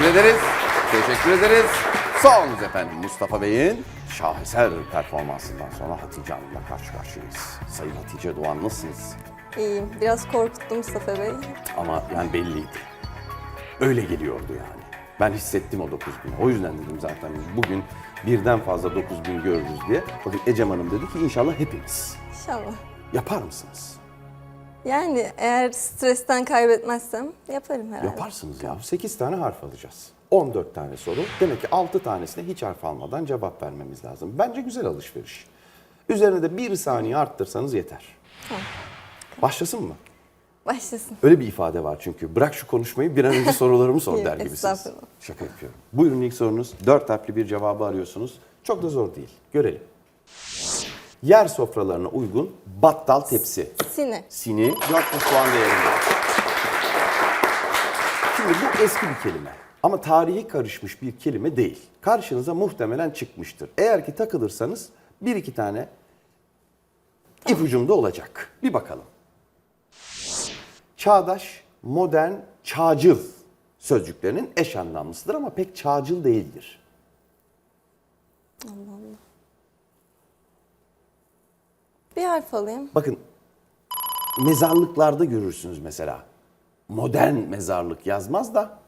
Teşekkür ederiz. Teşekkür ederiz. Sağ olun efendim Mustafa Bey'in şaheser performansından sonra Hatice Hanım'la karşı karşıyayız. Sayın Hatice Doğan nasılsınız? İyiyim. Biraz korkuttum Mustafa Bey. Ama yani belliydi. Öyle geliyordu yani. Ben hissettim o 9 bin. O yüzden dedim zaten bugün birden fazla 9 bin görürüz diye. Bakın Ecem Hanım dedi ki inşallah hepimiz. İnşallah. Yapar mısınız? Yani eğer stresten kaybetmezsem yaparım herhalde. Yaparsınız ya. 8 tane harf alacağız. 14 tane soru. Demek ki 6 tanesine hiç harf almadan cevap vermemiz lazım. Bence güzel alışveriş. Üzerine de bir saniye arttırsanız yeter. Başlasın mı? Başlasın. Öyle bir ifade var çünkü. Bırak şu konuşmayı bir an önce sorularımı sor der gibisiniz. Estağfurullah. Şaka yapıyorum. Buyurun ilk sorunuz. Dört harfli bir cevabı arıyorsunuz. Çok da zor değil. Görelim. Yer sofralarına uygun battal tepsi. Sine. Sini 400 puan değerinde. Şimdi bu eski bir kelime. Ama tarihi karışmış bir kelime değil. Karşınıza muhtemelen çıkmıştır. Eğer ki takılırsanız bir iki tane ipucumda olacak. Bir bakalım. Çağdaş, modern, çağcıl sözcüklerinin eş anlamlısıdır ama pek çağcıl değildir. Bir harf alayım. Bakın mezarlıklarda görürsünüz mesela. Modern mezarlık yazmaz da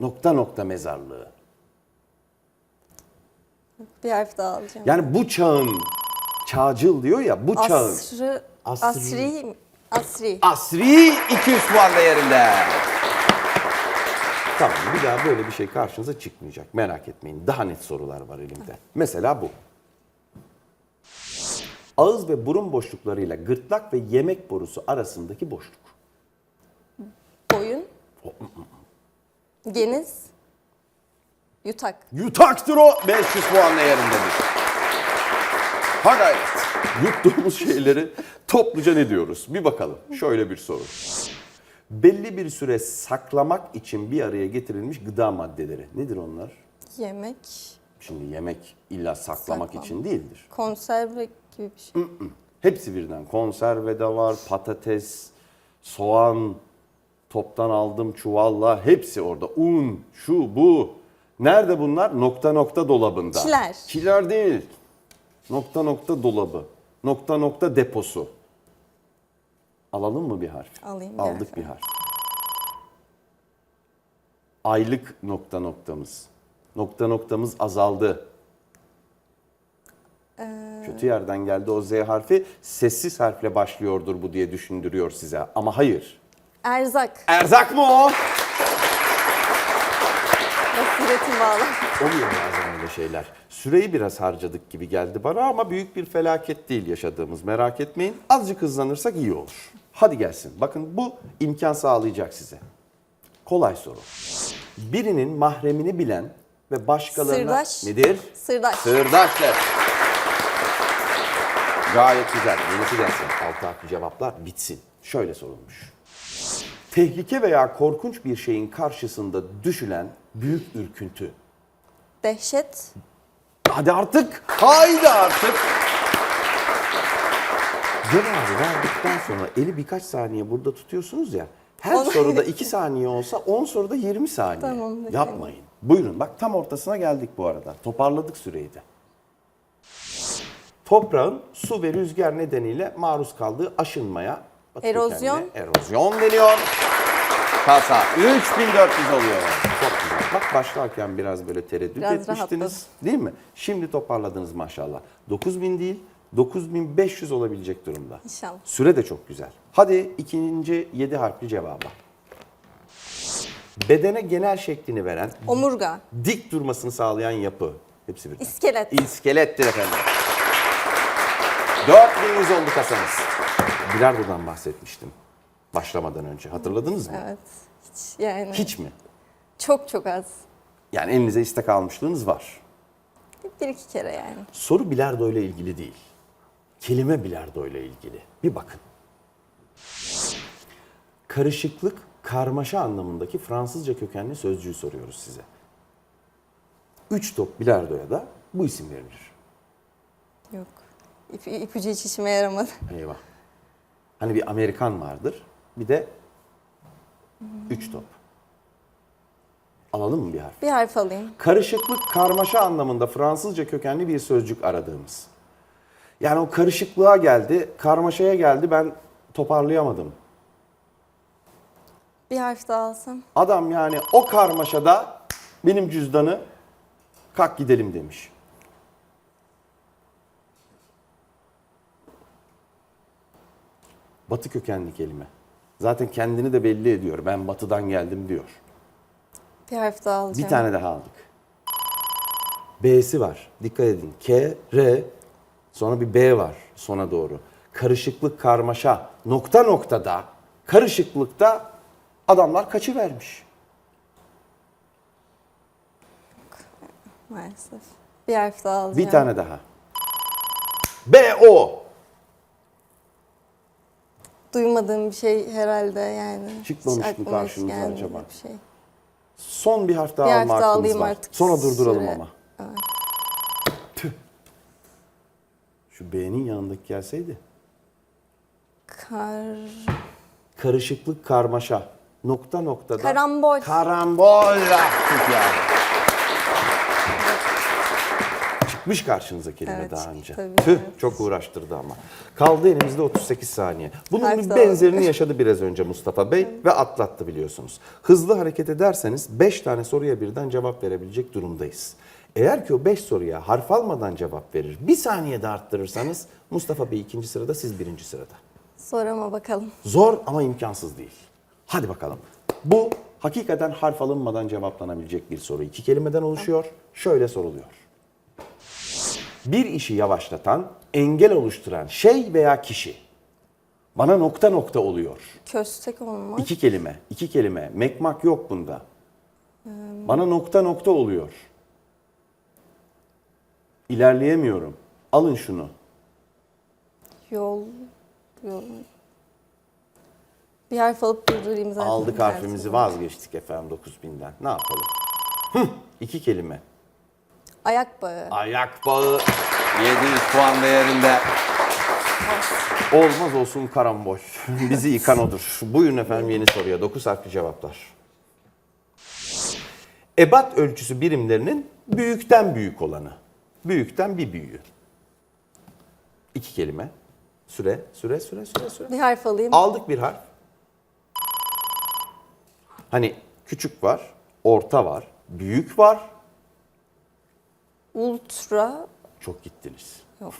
nokta nokta mezarlığı. Bir harf daha alacağım. Yani bu çağın çağcıl diyor ya bu çağın. Asrı, Asri. asri, asri. Asri 200 puan değerinde. Tamam bir daha böyle bir şey karşınıza çıkmayacak. Merak etmeyin. Daha net sorular var elimde. Mesela bu. Ağız ve burun boşluklarıyla gırtlak ve yemek borusu arasındaki boşluk. Boyun. Geniz. Yutak. Yutaktır o 500 puan değerindedir. Ha gayret. Yuttuğumuz şeyleri topluca ne diyoruz? Bir bakalım. Şöyle bir soru. Belli bir süre saklamak için bir araya getirilmiş gıda maddeleri. Nedir onlar? Yemek. Şimdi yemek illa saklamak Saklama. için değildir. Konserve gibi bir şey. Hepsi birden. Konserve de var, patates, soğan, toptan aldım çuvalla hepsi orada. Un, şu, bu. Nerede bunlar? Nokta nokta dolabında. Kiler. Kiler değil. Nokta nokta dolabı. Nokta nokta deposu. Alalım mı bir harf? Alayım bir Aldık bir harf. Aylık nokta noktamız. Nokta noktamız azaldı. Ee, Kötü yerden geldi o Z harfi. Sessiz harfle başlıyordur bu diye düşündürüyor size. Ama hayır. Erzak. Erzak mı o? Basiretim bağlı. Oluyor bazen öyle şeyler. Süreyi biraz harcadık gibi geldi bana ama büyük bir felaket değil yaşadığımız merak etmeyin. Azıcık hızlanırsak iyi olur. Hadi gelsin. Bakın bu imkan sağlayacak size. Kolay soru. Birinin mahremini bilen ve başkalarına... Sırdaş. Nedir? Sırdaş. Sırdaşlar. Gayet güzel. Yenisi gelsin. Altı harfli cevaplar bitsin. Şöyle sorulmuş. Tehlike veya korkunç bir şeyin karşısında düşülen büyük ürküntü. Dehşet. Hadi artık. Haydi artık. Cevabı verdikten sonra eli birkaç saniye burada tutuyorsunuz ya. Her Onu- soruda 2 saniye olsa 10 soruda 20 saniye. Tamam. Yapmayın. Buyurun bak tam ortasına geldik bu arada. Toparladık süreyi de. Toprağın su ve rüzgar nedeniyle maruz kaldığı aşınmaya Erozyon. kendine. Erozyon deniyor. Kasa 3400 oluyor. Çok güzel. Bak başlarken biraz böyle tereddüt Biraz etmiştiniz. rahatladım. Değil mi? Şimdi toparladınız maşallah. 9000 değil 9500 olabilecek durumda. İnşallah. Süre de çok güzel. Hadi ikinci 7 harfli cevaba. Bedene genel şeklini veren, Omurga. dik durmasını sağlayan yapı. Hepsi birden. İskelet. İskelettir efendim. 4100 oldu kasanız. Bilardo'dan bahsetmiştim. Başlamadan önce. Hatırladınız mı? Evet. Hiç yani. Hiç mi? Çok çok az. Yani elinize istek almışlığınız var. Bir iki kere yani. Soru bilardo ile ilgili değil. Kelime bilardo ile ilgili. Bir bakın. Karışıklık, karmaşa anlamındaki Fransızca kökenli sözcüğü soruyoruz size. Üç top bilardoya da bu isim verilir. Yok. İp, ipucu hiç işime yaramadı. Eyvah. Hani bir Amerikan vardır, bir de üç top. Alalım mı bir harf? Bir harf alayım. Karışıklık, karmaşa anlamında Fransızca kökenli bir sözcük aradığımız. Yani o karışıklığa geldi, karmaşaya geldi ben toparlayamadım. Bir harf daha alsam. Adam yani o karmaşada benim cüzdanı kalk gidelim demiş. Batı kökenli kelime. Zaten kendini de belli ediyor. Ben batıdan geldim diyor. Bir harf daha alacağım. Bir tane daha aldık. B'si var. Dikkat edin. K, R, sonra bir B var sona doğru. Karışıklık, karmaşa. Nokta noktada, karışıklıkta adamlar kaçı vermiş. Maalesef. Bir harf daha alacağım. Bir tane daha. B, O. Duymadığım bir şey herhalde yani. Çıkmamış Hiç mı aklıma hiç karşınıza gelmedi acaba? Bir şey. Son bir harf daha Bir harf alma daha hakkımız alayım var. artık. Sonra durduralım Süre. ama. Tüh. Şu B'nin yanındaki gelseydi. Kar... Karışıklık, karmaşa. Nokta noktada. Karambol. Karambol yaptık ya. Çıkmış karşınıza kelime Evet, daha önce. tabii, Tüh evet. çok uğraştırdı ama. Kaldı elimizde 38 saniye. Bunun Harf bir daha benzerini yaşadı biraz önce Mustafa Bey ve atlattı biliyorsunuz. Hızlı hareket ederseniz 5 tane soruya birden cevap verebilecek durumdayız. Eğer ki o 5 soruya harf almadan cevap verir, bir saniyede arttırırsanız Mustafa Bey ikinci sırada, siz birinci sırada. Zor ama bakalım. Zor ama imkansız değil. Hadi bakalım. Bu hakikaten harf alınmadan cevaplanabilecek bir soru. İki kelimeden oluşuyor. Şöyle soruluyor. Bir işi yavaşlatan, engel oluşturan şey veya kişi. Bana nokta nokta oluyor. Köstek olmaz. İki kelime, iki kelime. Mekmak yok bunda. Bana nokta nokta oluyor. İlerleyemiyorum. Alın şunu. Yol... Yol... Bir harf alıp durdurayım zaten. Aldık harfimizi vazgeçtik efendim 9000'den. Ne yapalım? Hıh, iki kelime. Ayak bağı. Ayak bağı 700 puan değerinde. olmaz olsun karambol. Bizi yıkan odur. Buyurun efendim yeni soruya. 9 harfli cevaplar. Ebat ölçüsü birimlerinin büyükten büyük olanı. Büyükten bir büyüğü. İki kelime. Süre, süre, süre, süre, süre. Bir harf alayım. Aldık bir harf. Hani küçük var, orta var, büyük var. Ultra. Çok gittiniz. Yok.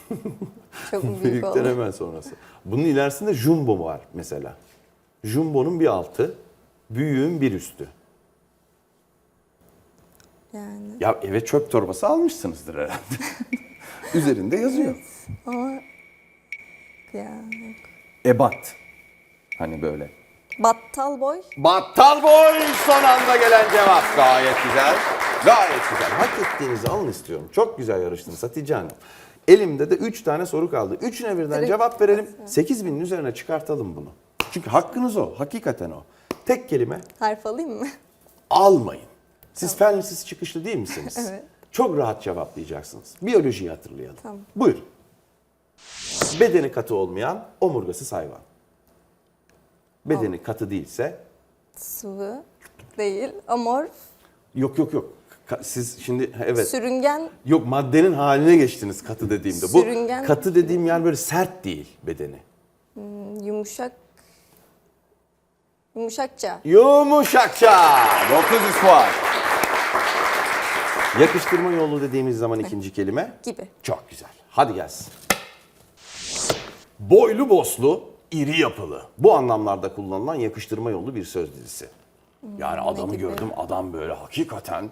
Çok büyük Büyükten hemen sonrası. Bunun ilerisinde jumbo var mesela. Jumbo'nun bir altı, büyüğün bir üstü. Yani. Ya eve çöp torbası almışsınızdır herhalde. Üzerinde yazıyor. Ama... Yani. yok. Ebat. Hani böyle. Battal boy. Battal boy son anda gelen cevap. Gayet güzel. Gayet güzel. Hak ettiğinizi alın istiyorum. Çok güzel yarıştınız Hatice Hanım. Elimde de 3 tane soru kaldı. Üçüne birden Direkt cevap verelim. 8000'in üzerine çıkartalım bunu. Çünkü hakkınız o. Hakikaten o. Tek kelime Harf alayım mı? almayın. Siz fen lisesi çıkışlı değil misiniz? Evet. Çok rahat cevaplayacaksınız. Biyolojiyi hatırlayalım. Tamam. Buyurun. Bedeni katı olmayan omurgasız hayvan. Bedeni katı değilse Sıvı. Değil. Amorf. yok yok yok. Siz şimdi evet. Sürüngen. Yok maddenin haline geçtiniz katı dediğimde. Bu Sürüngen. katı dediğim yer böyle sert değil bedeni. Yumuşak. Yumuşakça. Yumuşakça. 900 puan. Yakıştırma yolu dediğimiz zaman ikinci kelime. Gibi. Çok güzel. Hadi gelsin. Boylu boslu, iri yapılı. Bu anlamlarda kullanılan yakıştırma yolu bir söz dizisi. Yani adamı gördüm, adam böyle hakikaten...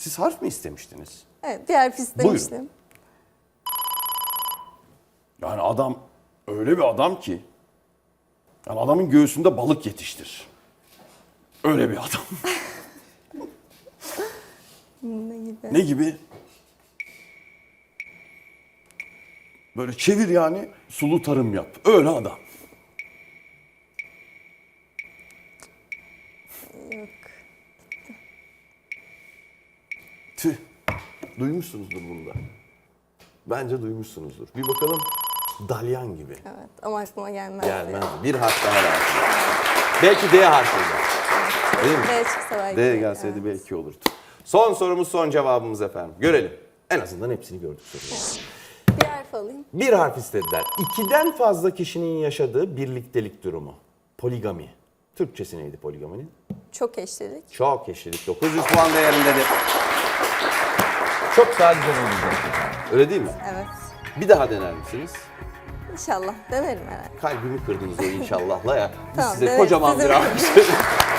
Siz harf mi istemiştiniz? Evet bir harf istemiştim. Yani adam öyle bir adam ki... Yani adamın göğsünde balık yetiştir. Öyle bir adam. Ne gibi? Ne gibi? Böyle çevir yani sulu tarım yap. Öyle adam. Yok. Tüh. Duymuşsunuzdur bunu da. Bence duymuşsunuzdur. Bir bakalım. Dalyan gibi. Evet ama aklıma gelmez. Gelmez. Bir harf daha lazım. Belki D harfiyle. Değil mi? D çıksa belki. D gelseydi Evet. belki olurdu. Son sorumuz son cevabımız efendim. Görelim. En azından hepsini gördük soruları. Bir harf alayım. Bir harf istediler. İkiden fazla kişinin yaşadığı birliktelik durumu. Poligami. Türkçesi neydi poligaminin? Çok eşlilik. Çok eşlilik. 900 puan değerindedir. Çok daha güzel olacak. Öyle değil mi? Evet. Bir daha dener misiniz? İnşallah denerim herhalde. Kalbimi kırdınız o inşallahla ya. Biz Tamam, size evet, kocaman sizin- bir alkış verelim.